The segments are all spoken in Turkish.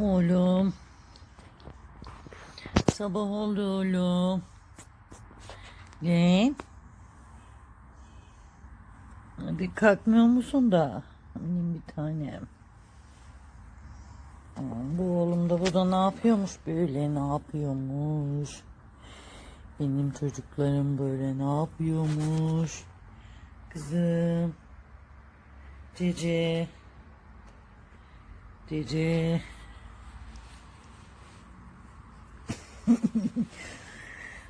Oğlum. Sabah oldu oğlum. Ne? Hadi kalkmıyor musun da? Benim bir tanem. Bu oğlum da burada ne yapıyormuş böyle ne yapıyormuş? Benim çocuklarım böyle ne yapıyormuş? Kızım. Cici. Cici.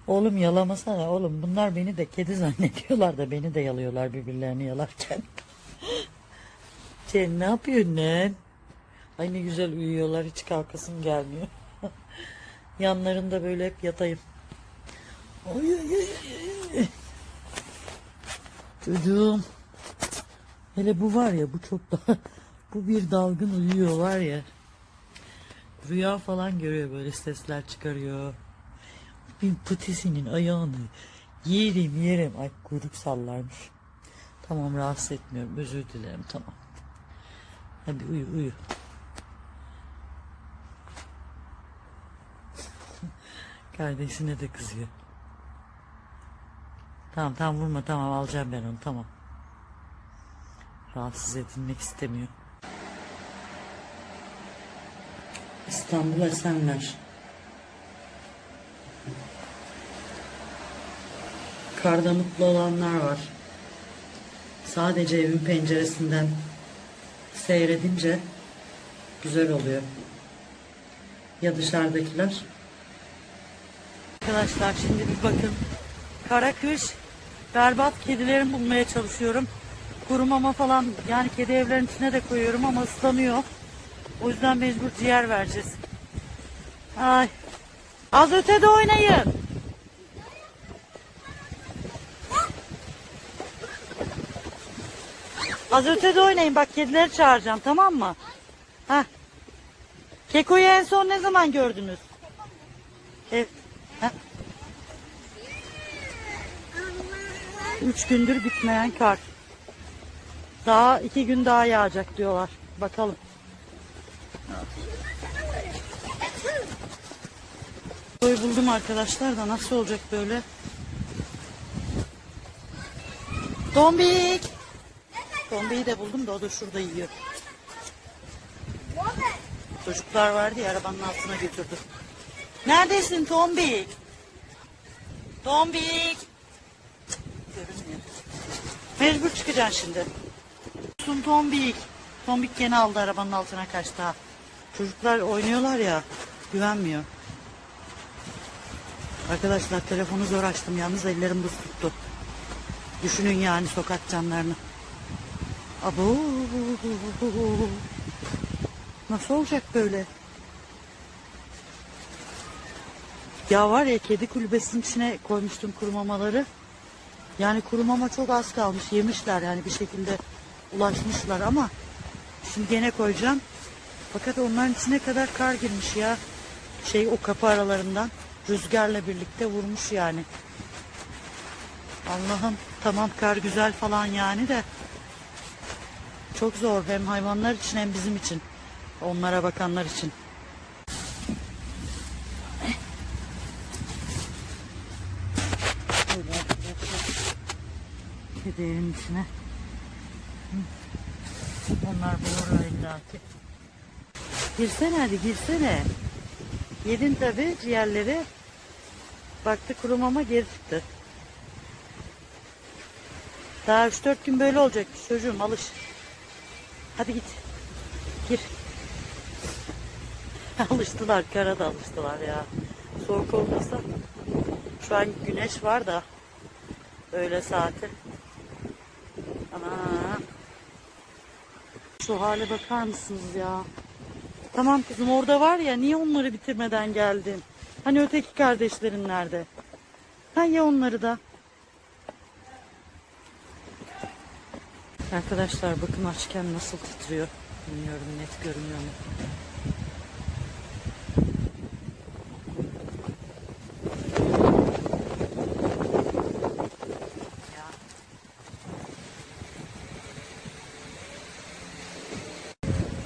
Oğlum yalamasana oğlum. Bunlar beni de kedi zannediyorlar da beni de yalıyorlar birbirlerini yalarken. Sen ne yapıyorsun lan? Ay ne güzel uyuyorlar hiç kalkasım gelmiyor. Yanlarında böyle hep yatayım. Oy, oy, oy. Çocuğum. Hele bu var ya bu çok daha bu bir dalgın uyuyor var ya. Rüya falan görüyor böyle sesler çıkarıyor. Bir patisinin ayağını yerim yerim. Ay kuyruk sallarmış. Tamam rahatsız etmiyorum özür dilerim tamam. Hadi uyu uyu. Kardeşine de kızıyor. Tamam tamam vurma tamam alacağım ben onu tamam. Rahatsız edilmek istemiyor. İstanbul Esenler. Karda mutlu olanlar var. Sadece evin penceresinden seyredince güzel oluyor. Ya dışarıdakiler? Arkadaşlar şimdi bir bakın. Kara kış berbat kedilerimi bulmaya çalışıyorum. Kuru mama falan yani kedi evlerin içine de koyuyorum ama ıslanıyor. O yüzden mecbur ciğer vereceğiz. Ay. Az ötede oynayın. Az ötede oynayın bak kedileri çağıracağım tamam mı? Heh. Keko'yu en son ne zaman gördünüz? Evet. Heh. Üç gündür bitmeyen kar. Daha iki gün daha yağacak diyorlar. Bakalım. Boyu buldum arkadaşlar da nasıl olacak böyle? Tombik. Tombik'i de buldum da o da şurada yiyor. Çocuklar vardı ya arabanın altına götürdü. Neredesin Tombik? Tombik. Görünmüyor. Mecbur çıkacaksın şimdi. Sun Tombik. Tombik gene aldı arabanın altına kaçtı ha. Çocuklar oynuyorlar ya güvenmiyor. Arkadaşlar telefonu zor açtım yalnız ellerim buz tuttu. Düşünün yani sokak canlarını. Abo. Nasıl olacak böyle? Ya var ya kedi kulübesinin içine koymuştum kuru mamaları. Yani kuru mama çok az kalmış. Yemişler yani bir şekilde ulaşmışlar ama şimdi gene koyacağım. Fakat onların içine kadar kar girmiş ya. Şey o kapı aralarından rüzgarla birlikte vurmuş yani. Allah'ım tamam kar güzel falan yani de çok zor hem hayvanlar için hem bizim için. Onlara bakanlar için. Kedi içine. Onlar bulurlar illaki. Girsene hadi girsene. Yedin tabi ciğerleri. Baktı kuru mama geri çıktı. Daha 3-4 gün böyle olacak çocuğum alış. Hadi git. Gir. alıştılar kara da alıştılar ya. Soğuk olmasa. Şu an güneş var da. Öyle saati. Ana. Şu hale bakar mısınız ya? Tamam kızım orada var ya niye onları bitirmeden geldin? Hani öteki kardeşlerin nerede? Ha ya onları da. Arkadaşlar bakın açken nasıl titriyor. Bilmiyorum net görünüyor mu?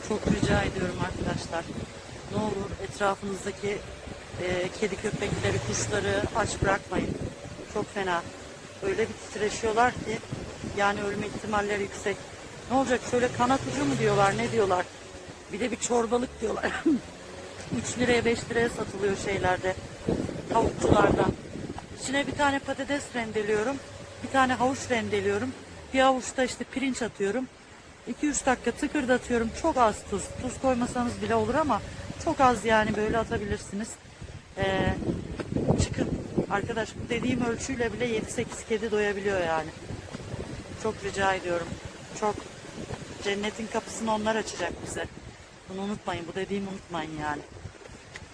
Çok rica ediyorum arkadaşlar. Ne olur etrafınızdaki e, kedi köpekleri, kuşları aç bırakmayın. Çok fena. Öyle bir titreşiyorlar ki yani ölme ihtimalleri yüksek. Ne olacak şöyle kanat ucu mu diyorlar ne diyorlar. Bir de bir çorbalık diyorlar. 3 liraya 5 liraya satılıyor şeylerde. Tavukçularda. İçine bir tane patates rendeliyorum. Bir tane havuç rendeliyorum. Bir avuçta işte pirinç atıyorum. 2-3 dakika tıkırdatıyorum. Çok az tuz. Tuz koymasanız bile olur ama çok az yani böyle atabilirsiniz. Ee, çıkın. Arkadaş bu dediğim ölçüyle bile 7-8 kedi doyabiliyor yani. Çok rica ediyorum. Çok. Cennetin kapısını onlar açacak bize. Bunu unutmayın. Bu dediğimi unutmayın yani.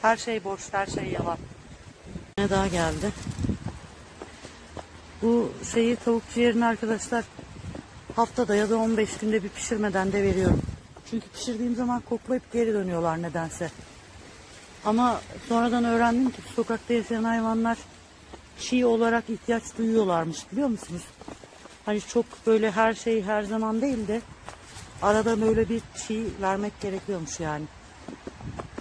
Her şey boş, her şey yalan. Ne daha geldi? Bu şeyi tavuk ciğerini arkadaşlar haftada ya da 15 günde bir pişirmeden de veriyorum. Çünkü pişirdiğim zaman koklayıp geri dönüyorlar nedense. Ama sonradan öğrendim ki sokakta yaşayan hayvanlar çiğ olarak ihtiyaç duyuyorlarmış biliyor musunuz? Hani çok böyle her şey her zaman değil de arada böyle bir çiğ vermek gerekiyormuş yani.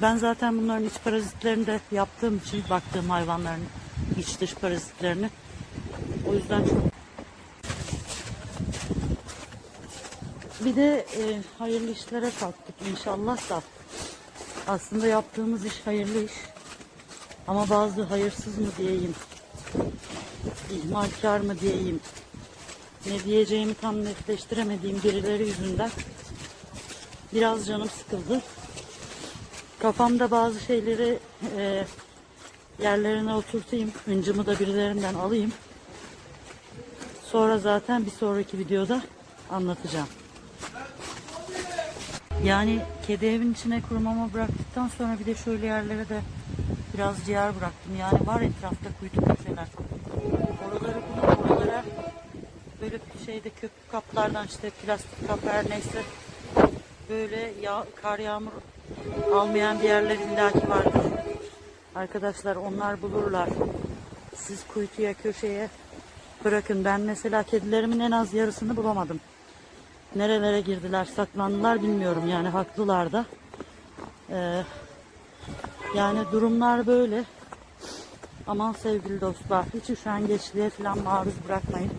Ben zaten bunların iç parazitlerini de yaptığım için baktığım hayvanların iç dış parazitlerini. O yüzden çok bir de e, hayırlı işlere kalktık inşallah da. Aslında yaptığımız iş hayırlı iş. Ama bazı hayırsız mı diyeyim, ihmalkar mı diyeyim, ne diyeceğimi tam netleştiremediğim birileri yüzünden biraz canım sıkıldı. Kafamda bazı şeyleri e, yerlerine oturtayım. Hıncımı da birilerinden alayım. Sonra zaten bir sonraki videoda anlatacağım. Yani kedi evin içine kurumama bıraktıktan sonra bir de şöyle yerlere de biraz ciğer bıraktım. Yani var etrafta kuytu köşeler. Oraları bulup oralara böyle şeyde köpük kaplardan işte plastik kap her neyse böyle yağ, kar yağmur almayan bir yerler illaki vardır. Arkadaşlar onlar bulurlar. Siz kuytuya köşeye bırakın. Ben mesela kedilerimin en az yarısını bulamadım. Nerelere girdiler, saklandılar bilmiyorum. Yani haklılar da. Ee, yani durumlar böyle. Aman sevgili dostlar, hiç üşengeçliğe falan maruz bırakmayın.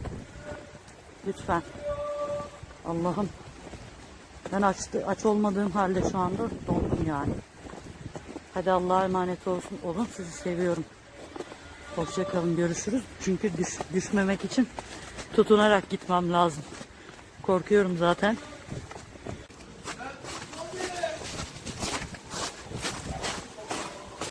Lütfen. Allah'ım. Ben açtı, aç olmadığım halde şu anda dondum yani. Hadi Allah'a emanet olsun olun. Sizi seviyorum. Hoşçakalın görüşürüz. Çünkü düş, düşmemek için tutunarak gitmem lazım. Korkuyorum zaten.